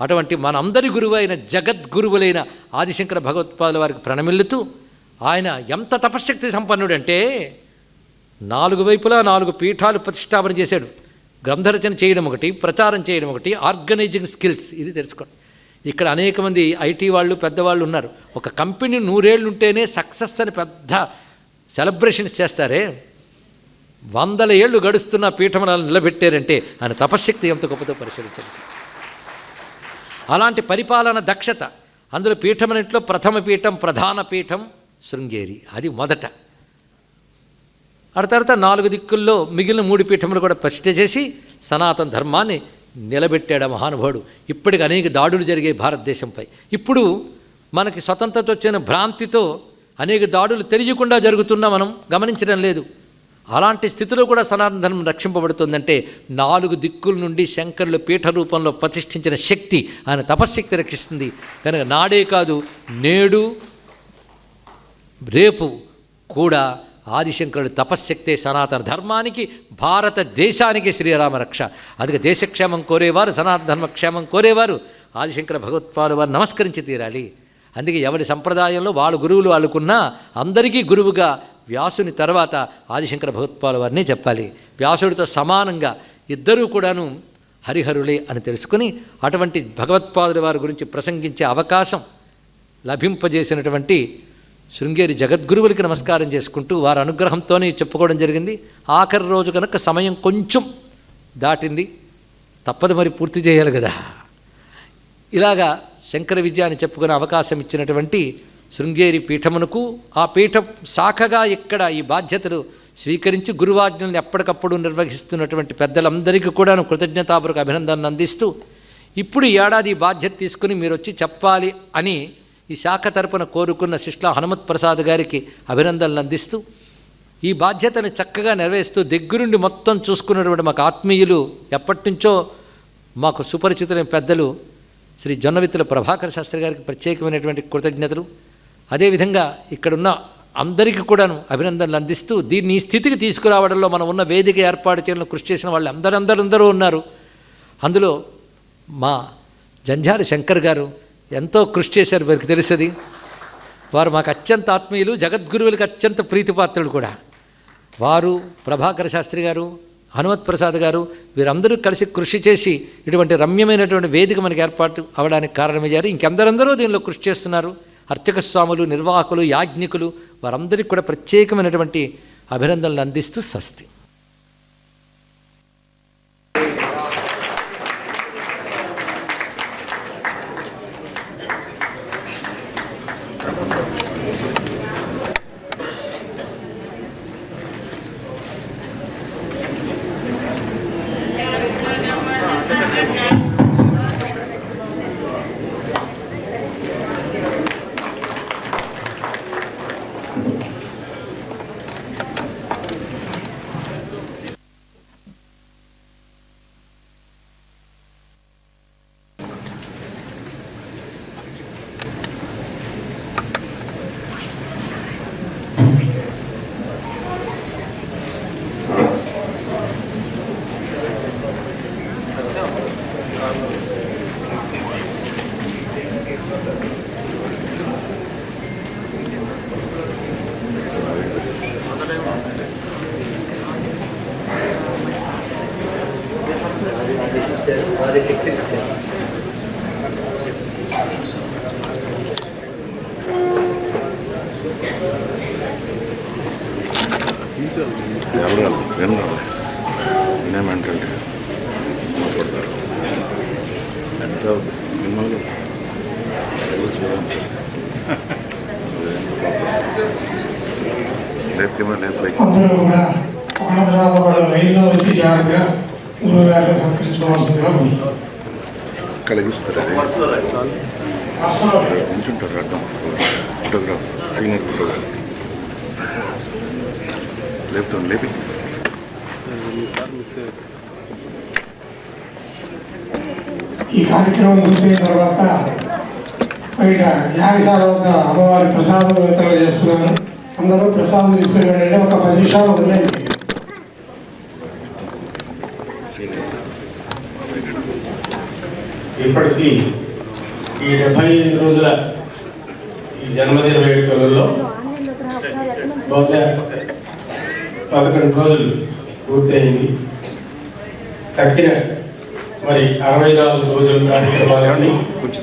అటువంటి మనందరి గురువు అయిన జగద్గురువులైన ఆదిశంకర భగవత్పాదుల వారికి ప్రణమిల్లుతూ ఆయన ఎంత తపశ్శక్తి సంపన్నుడంటే నాలుగు వైపులా నాలుగు పీఠాలు ప్రతిష్టాపన చేశాడు. గ్రంథరచన చేయడం ఒకటి ప్రచారం చేయడం ఒకటి ఆర్గనైజింగ్ స్కిల్స్ ఇది తెలుసుకోండి. ఇక్కడ అనేక మంది ఐటీ వాళ్ళు పెద్దవాళ్ళు ఉన్నారు. ఒక కంపెనీ నూరేళ్ళు ఉంటేనే సక్సెస్ అని పెద్ద సెలబ్రేషన్స్ చేస్తారే? వందల ఏళ్ళు గడుస్తున్న పీఠములను నిలబెట్టారంటే ఆయన తపశ్శక్తి ఎంత గొప్పదో పరిశీలించండి. అలాంటి పరిపాలన దక్షత. అందులో పీఠమన్నింటిలో ప్రథమ పీఠం ప్రధాన పీఠం శృంగేరి. అది మొదట. ఆ తర్వాత నాలుగు దిక్కుల్లో మిగిలిన మూడు పీఠములు కూడా ప్రతిష్ఠ చేసి సనాతన ధర్మాన్ని నిలబెట్టాడు మహానుభావుడు. ఇప్పటికి అనేక దాడులు జరిగాయి భారతదేశంపై. ఇప్పుడు మనకి స్వతంత్రత వచ్చిన భ్రాంతితో అనేక దాడులు తెలియకుండా జరుగుతున్నా మనం గమనించడం లేదు. అలాంటి స్థితిలో కూడా సనాతన ధర్మం రక్షింపబడుతుందంటే నాలుగు దిక్కుల నుండి శంకరులు పీఠ రూపంలో ప్రతిష్ఠించిన శక్తి ఆయన తపశ్శక్తి రక్షిస్తుంది. కనుక నాడే కాదు నేడు రేపు కూడా ఆదిశంకరుడు తపశ్శక్తే సనాతన ధర్మానికి భారతదేశానికి శ్రీరామ రక్ష. అందుకే దేశక్షేమం కోరేవారు సనాతన ధర్మక్షేమం కోరేవారు ఆదిశంకర భగవత్పాలు వారు నమస్కరించి తీరాలి. అందుకే ఎవరి సంప్రదాయంలో వాళ్ళ గురువులు వాళ్ళకున్నా అందరికీ గురువుగా వ్యాసుని తర్వాత ఆదిశంకర భగవత్పాల వారిని చెప్పాలి. వ్యాసుడితో సమానంగా ఇద్దరూ కూడాను హరిహరులే అని తెలుసుకుని అటువంటి భగవత్పాదుల వారి గురించి ప్రసంగించే అవకాశం లభింపజేసినటువంటి శృంగేరి జగద్గురువులకి నమస్కారం చేసుకుంటూ వారి అనుగ్రహంతోనే చెప్పుకోవడం జరిగింది. ఆఖరి రోజు కనుక సమయం కొంచెం దాటింది. తప్పదు మరి పూర్తి చేయాలి కదా. ఇలాగా శంకర విద్య అని చెప్పుకునే అవకాశం ఇచ్చినటువంటి శృంగేరి పీఠమునకు ఆ పీఠం శాఖగా ఇక్కడ ఈ బాధ్యతలు స్వీకరించి గురువాజ్ఞలను ఎప్పటికప్పుడు నిర్వహిస్తున్నటువంటి పెద్దలందరికీ కూడాను కృతజ్ఞతాపూర్వక అభినందనలు అందిస్తూ ఇప్పుడు ఏడాది బాధ్యత తీసుకుని మీరు వచ్చి చెప్పాలి అని ఈ శాఖ తరపున కోరుకున్న శిష్ల హనుమత్ ప్రసాద్ గారికి అభినందనలు అందిస్తూ ఈ బాధ్యతను చక్కగా నెరవేరుస్తూ దగ్గరుండి మొత్తం చూసుకున్నటువంటి మాకు ఆత్మీయులు ఎప్పటి నుంచో మాకు సుపరిచితులైన పెద్దలు శ్రీ జొన్నవిత్తుల ప్రభాకర్ శాస్త్రి గారికి ప్రత్యేకమైనటువంటి కృతజ్ఞతలు. అదేవిధంగా ఇక్కడున్న అందరికీ కూడాను అభినందనలు అందిస్తూ దీన్ని ఈ స్థితికి తీసుకురావడంలో మనం ఉన్న వేదిక ఏర్పాటు చేయడంలో కృషి చేసిన వాళ్ళు అందరందరందరూ ఉన్నారు. అందులో మా జంజారి శంకర్ గారు ఎంతో కృషి చేశారు వారికి తెలుసది. వారు మాకు అత్యంత ఆత్మీయులు జగద్గురువులకు అత్యంత ప్రీతిపాత్రులు కూడా. వారు ప్రభాకర శాస్త్రి గారు హనుమత్ ప్రసాద్ గారు వీరందరూ కలిసి కృషి చేసి ఇటువంటి రమ్యమైనటువంటి వేదిక మనకి ఏర్పాటు అవడానికి కారణమయ్యారు. ఇంకెందరందరూ దీనిలో కృషి చేస్తున్నారు. అర్చక స్వాములు నిర్వాహకులు యాజ్ఞికులు వారందరికీ కూడా ప్రత్యేకమైనటువంటి అభినందనలు అందిస్తూ స్వస్తి. ఎవరు వినరు వినేమంటే మాట్లాడతారు ఎంత మిమ్మల్ని ఎవరు చేయాలి లేకపోతే నేను పైకి అందరూ కూడా ఒకళ్ళ తర్వాత ఒకళ్ళు లైన్లో వచ్చి జాగ్రత్తగా కలిగిస్తారు. అది అసలు ఫోటోగ్రాఫ్ సీనియర్ ఫోటోగ్రాఫ్. లేపుతాను లేపి. ఈ కార్యక్రమం పూర్తయిన తర్వాత బయట యాగశాల వద్ద అమ్మవారి ప్రసాదం వితరణ చేస్తున్నాను అందరూ ప్రసాదం తీసుకుని వెళ్ళండి. ఒక పది నిమిషాలు వదిలేండి ఇప్పటికీ ఈ డెబ్బై ఐదు రోజుల ఈ జన్మదిన వేడుకలలో బహుశా పదకొండు రోజులు పూర్తయింది. తక్కిన మరి అరవై నాలుగు రోజుల కార్యక్రమాలన్నీ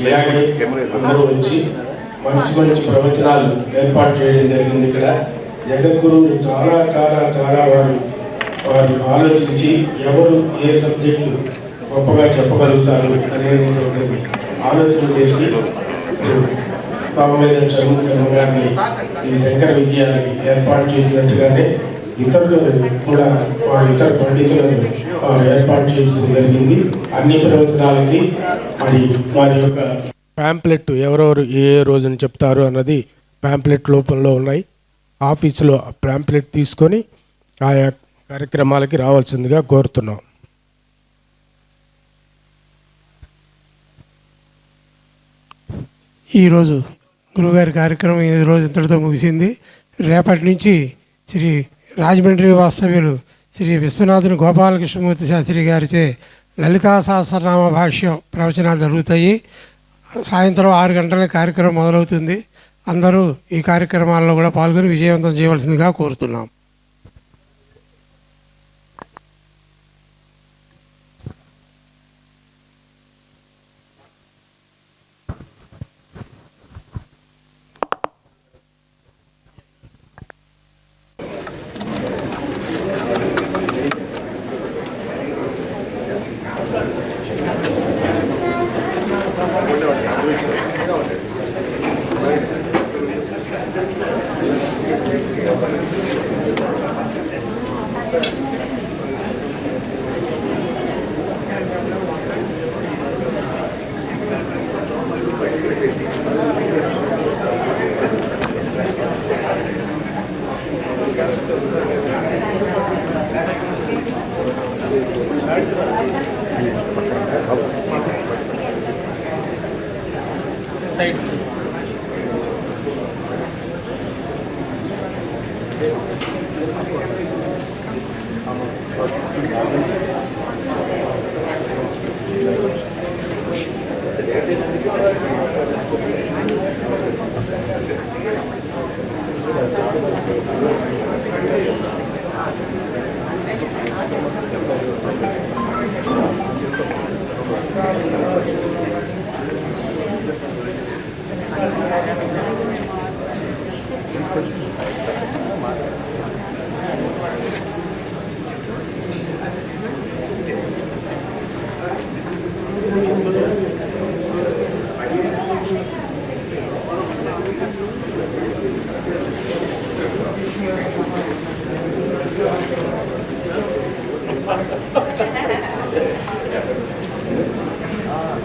ఇలాగే అందరూ వచ్చి మంచి మంచి ప్రవచనాలు ఏర్పాటు చేయడం జరిగింది ఇక్కడ. జగద్గురువులు చాలా చాలా చాలా వారు వారు ఆలోచించి ఎవరు ఏ సబ్జెక్టు గొప్పగా చెప్పగలుగుతారు అనేటువంటి ఆలోచన చేసి స్వామి చదువు శర్మ ఈ శంకర విజయాన్ని ఏర్పాటు చేసినట్టుగానే ఇతరులను కూడా వారి ఇతర పండితులను వారు ఏర్పాటు చేయడం జరిగింది. అన్ని ప్రవచనాలకి మరి వారి యొక్క ప్యాంప్లెట్ ఎవరెవరు ఏ ఏ రోజున చెప్తారు అన్నది ప్యాంప్లెట్ లోపంలో ఉన్నాయి. ఆఫీసులో ప్యాంప్లెట్ తీసుకొని ఆయా కార్యక్రమాలకి రావాల్సిందిగా కోరుతున్నాం. ఈరోజు గురుగారి కార్యక్రమం ఈ రోజు ఇంతటితో ముగిసింది. రేపటి నుంచి శ్రీ రాజమండ్రి వాస్తవ్యులు శ్రీ విశ్వనాథుని గోపాలకృష్ణమూర్తి శాస్త్రి గారిచే లలితా సహస్రనామ భాష్యం ప్రవచనాలు జరుగుతాయి. సాయంత్రం ఆరు గంటల కార్యక్రమం మొదలవుతుంది. అందరూ ఈ కార్యక్రమాల్లో కూడా పాల్గొని విజయవంతం చేయవలసిందిగా కోరుతున్నాం. safety.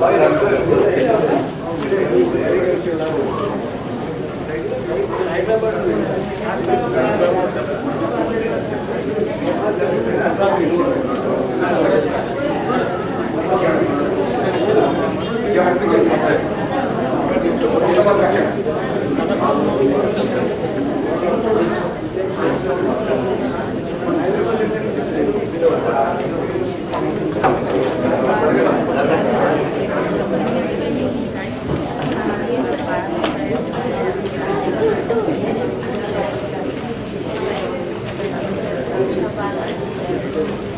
Bayram böyle.